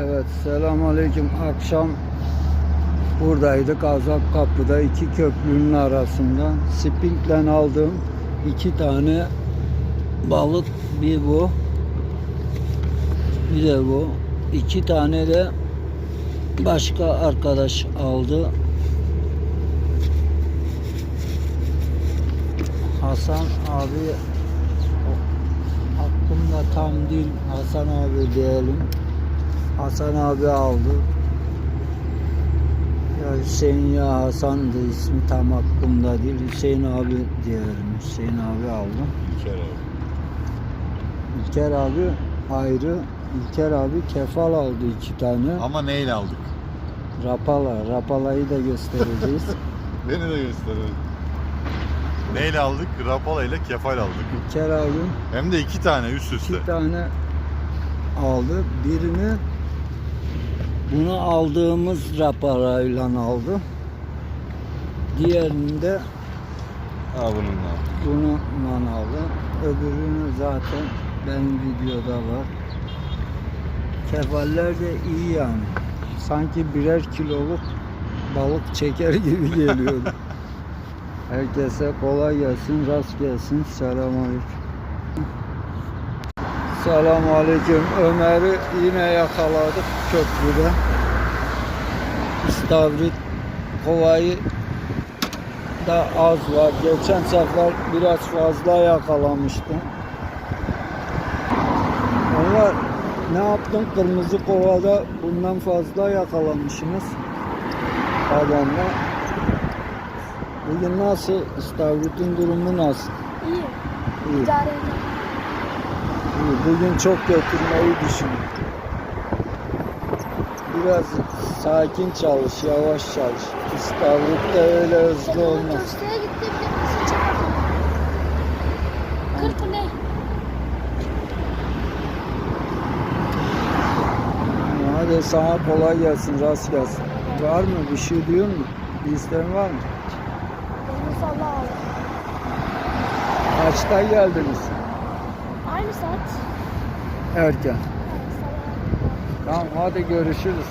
Evet, selamünaleyküm. Akşam buradaydık. Azap Kapı'da iki köprünün arasında. Spink'le aldığım iki tane balık. Bir bu. Bir de bu. İki tane de başka arkadaş aldı. Hasan abi aklımda tam değil Hasan abi diyelim. Hasan abi aldı. Ya Hüseyin ya Hasan'dı ismi tam aklımda değil. Hüseyin abi diyelim. Hüseyin abi aldı. İlker abi. İlker abi ayrı. İlker abi kefal aldı iki tane. Ama neyle aldık? Rapala. Rapala'yı da göstereceğiz. Beni de gösterin. Neyle aldık? Rapala ile kefal aldık. İlker abi Hem de iki tane üst üste. iki tane aldı. Birini bunu aldığımız raparayla aldı. Diğerini de Ha bununla. bununla aldı. Öbürünü zaten benim videoda var. Kefaller de iyi yani. Sanki birer kiloluk balık çeker gibi geliyordu. Herkese kolay gelsin, rast gelsin. Selamünaleyküm. Selamünaleyküm. Ömer'i yine yakaladık köprüde. İstavrit kovayı da az var. Geçen sefer biraz fazla yakalamıştım. Onlar ne yaptın? Kırmızı kovada bundan fazla yakalamışsınız. Adamla. Bugün nasıl? İstavrit'in durumu nasıl? İyi. İyi. İdare. Bugün çok götürmeyi düşünüyorum. Biraz sakin çalış, yavaş çalış. İstavrit de öyle hızlı olmaz. Kırk ne? Hadi sana kolay gelsin, rast gelsin. Var mı? Bir şey diyor mu? Bir isteğin var mı? Kaçta geldiniz? Saat. Erken. Tamam hadi görüşürüz.